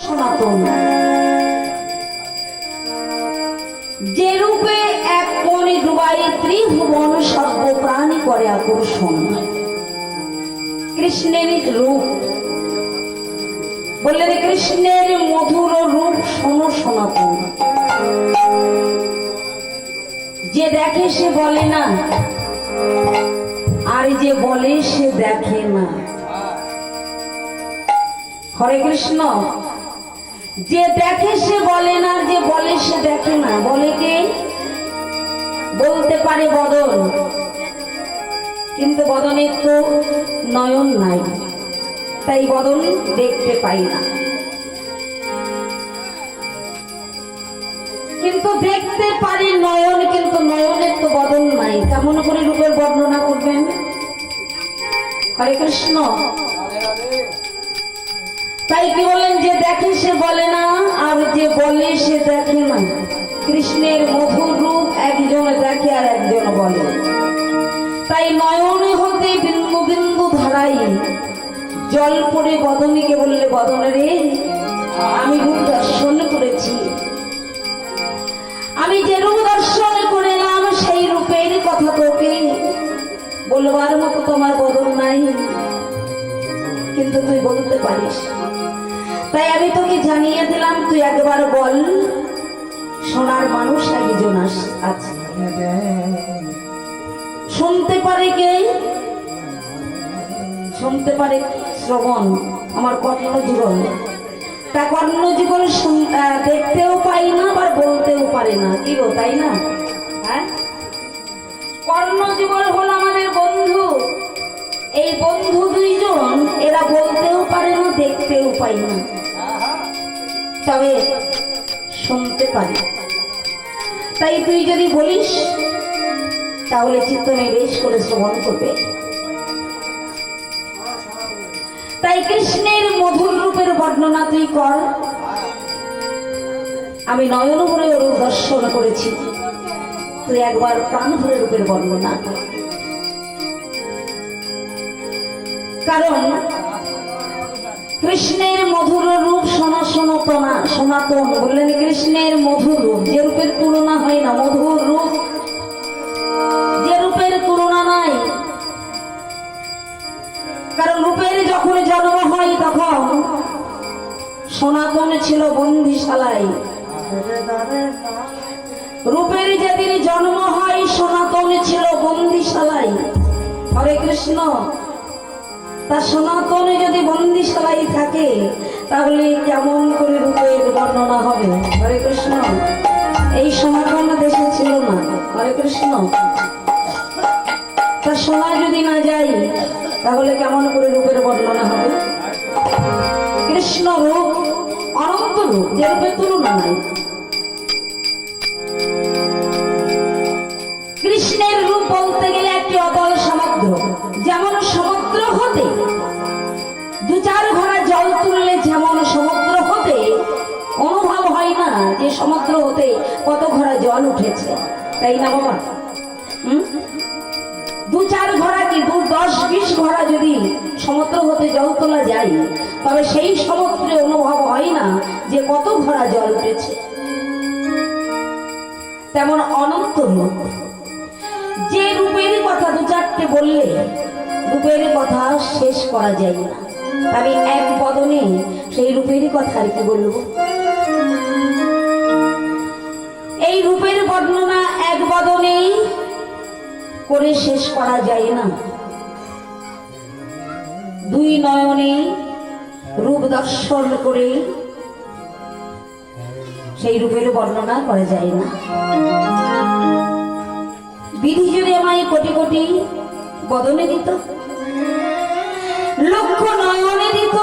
সনাতন। এক মনে ডুবাই ত্রিভুবন সর্বপ্রাণী করে আকর্ষণ। কৃষ্ণের রূপ। বললেন, কৃষ্ণের মধুর রূপ শোনো সনাতন। যে দেখে সে বলে না, আর যে বলে সে দেখে না। হরে কৃষ্ণ। যে দেখে সে বলে না, যে বলে সে দেখে না। বলে কে? বলতে পারে বদন। কিন্তু বদনের তো নয়ন নাই। তাই বদন দেখতে পাই না। কিন্তু দেখতে পারি নয়ন, কিন্তু নয়নের তো বদন নাই। কেমন করে রূপের বর্ণনা করবেন? হরে কৃষ্ণ। তাই কি বলেন যে দেখে সে বলে না, আর যে বলে সে দেখে না। কৃষ্ণের মধুর রূপ একজন দেখে আর একজন বলে। তাই নয়নে হতে বিন্দু বিন্দু ধারাই, জল পড়ে বদনীকে বললে, বদনে রে, আমি রূপ দর্শন করেছি। আমি যে রূপ দর্শন করলাম, সেই রূপের কথা তোকে বলবার মতো তোমার বদল নাই। কিন্তু তুই বলতে পারিস। তাই আমি তোকে জানিয়ে দিলাম তুই একবার বল সোনার মানুষ একজন আছে? শুনতে পারে কে? শুনতে পারে শ্রবণ আমার কর্ণজীবন। তা কর্ণজীবন শুন- আহ, দেখতেও পাই না আবার বলতেও পারে না। কি তাই না? হ্যাঁ? কর্ণ কর্ণজীবন হলো আমাদের বন্ধু। এই বন্ধু দুইজন এরা বলতেও পারে না, দেখতেও পাই না। তবে শুনতে পারি। তাই তুই যদি বলিস, তাহলে চিত্ত নিবেশ করে শ্রবণ করবে। তাই কৃষ্ণের মধুর রূপের বর্ণনা তুই কর। আমি নয়ন ভরে ওর দর্শন করেছি। তুই একবার প্রাণ ভরে রূপের বর্ণনা কর। কারণ কৃষ্ণের মধুর রূপ সোনা সনাতনা সনাতন। বললেন, কৃষ্ণের মধুর রূপ, যে রূপের তুলনা হয় না, মধুর রূপ। যে রূপের তুলনা নাই। কারণ রূপের যখন জন্ম হয় তখন সনাতন ছিল বন্দিশালায়। রূপের যেদিন জন্ম হয়, সনাতন ছিল বন্দিশালায়। হরে কৃষ্ণ। তা সনাতনে যদি বন্দিশালাই থাকে, তাহলে কেমন করে রূপের বর্ণনা হবে? হরে কৃষ্ণ। এই সনাতন দেশে ছিল না। হরে কৃষ্ণ। তা শোনা যদি না যাই তাহলে কেমন করে রূপের বর্ণনা হবে? কৃষ্ণ রূপ অনন্ত রূপ যে রূপের তুলনা নাই। জল তুললে যেমন সমুদ্র হতে, অনুভব হয় না যে সমুদ্র হতে কত ঘোড়া জল উঠেছে। তাই না বাবা? দু চার ঘোড়া কি, দু দশ বিশ ঘোড়া যদি সমুদ্র হতে জল তোলা যায়, তবে সেই সমুদ্রে অনুভব হয় না যে কত ঘোড়া জল উঠেছে। তেমন অনন্ত রূপ। যে রূপের কথা দু চারটে বললে, রূপের কথা শেষ করা যায় না। আমি এক বদনে সেই রূপের কথা আর কি বলব? এই রূপের বর্ণনা এক বদনে করে শেষ করা যায় না। দুই নয়নে রূপ দর্শন করে সেই রূপের বর্ণনা করা যায় না। বিধি যদি আমায় কোটি কোটি বদনে দিত লক্ষ নয়নে দিত।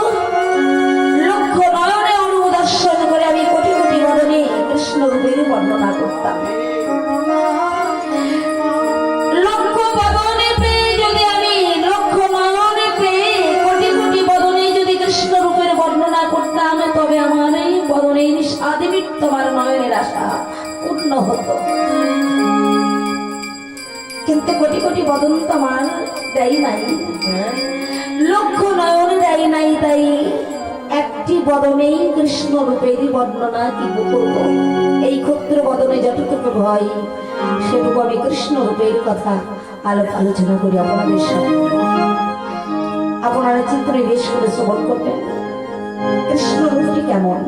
লক্ষ নয়নে অনুদর্শন করে আমি কোটি কোটি বদনে কৃষ্ণ রূপের বর্ণনা করতাম তোমার নয়নের আশা পূর্ণ হতো। কিন্তু কোটি কোটি বদন তো আমার একটি বদনেই কৃষ্ণ বর্ণনা করব এই বদনে যতটুকু ভয়, সেটুকু আমি কৃষ্ণ রূপের কথা আলোচনা করি আপনাদের সামনে। আপনারা চিত্রে বেশ করে শ্রবণ করবেন। কৃষ্ণ রূপটি কেমন?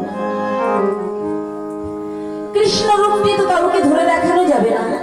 কৃষ্ণ রূপটি তো কাউকে ধরে দেখানো যাবে না।